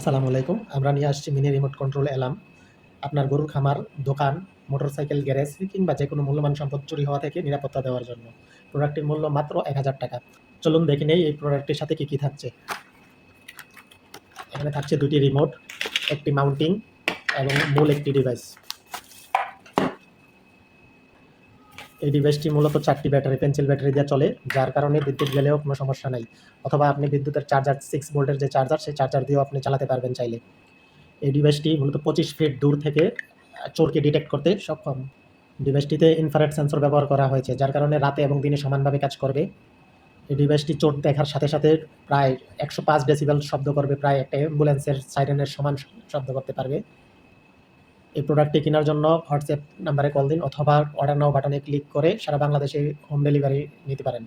আসসালামু আলাইকুম। আমরা নিয়ে আসছি মিনি রিমোট কন্ট্রোল অ্যালার্ম। আপনার গরুর খামার, দোকান, মোটরসাইকেল, গ্যারেজ কিংবা যে কোনো মূল্যবান সম্পদ চুরি হওয়া থেকে নিরাপত্তা দেওয়ার জন্য। প্রোডাক্টটির মূল্য মাত্র এক হাজার টাকা। চলুন দেখে নেই এই প্রোডাক্টটির সাথে কী কী থাকছে। এখানে থাকছে দুটি রিমোট, একটি মাউন্টিং এবং মূল একটি ডিভাইস। এই ডিভাইসটি মূলত চারটি ব্যাটারি পেন্সিল ব্যাটারি দিয়ে চলে, যার কারণে বিদ্যুৎ গেলেও কোনো সমস্যা নাই। অথবা আপনি বিদ্যুতের চার্জার সিক্স ভোল্টের যে চার্জার সেই চার্জার দিয়েও আপনি চালাতে পারবেন চাইলে। এই ডিভাইসটি মূলত পঁচিশ ফিট দূর থেকে চোরকে ডিটেক্ট করতে সক্ষম। ডিভাইসটিতে ইনফ্রারেড সেন্সর ব্যবহার করা হয়েছে, যার কারণে রাতে এবং দিনে সমানভাবে কাজ করবে। এই ডিভাইসটি চোর দেখার সাথে সাথে প্রায় একশো পাঁচ ডেসিবেল শব্দ করবে, প্রায় একটা অ্যাম্বুলেন্সের সাইরেনের সমান শব্দ করতে পারবে। এই প্রোডাক্টটি কেনার জন্য হোয়াটসঅ্যাপ নাম্বারে কল দিন অথবা অর্ডার নাও বাটনে ক্লিক করে সারা বাংলাদেশে হোম ডেলিভারি নিতে পারেন।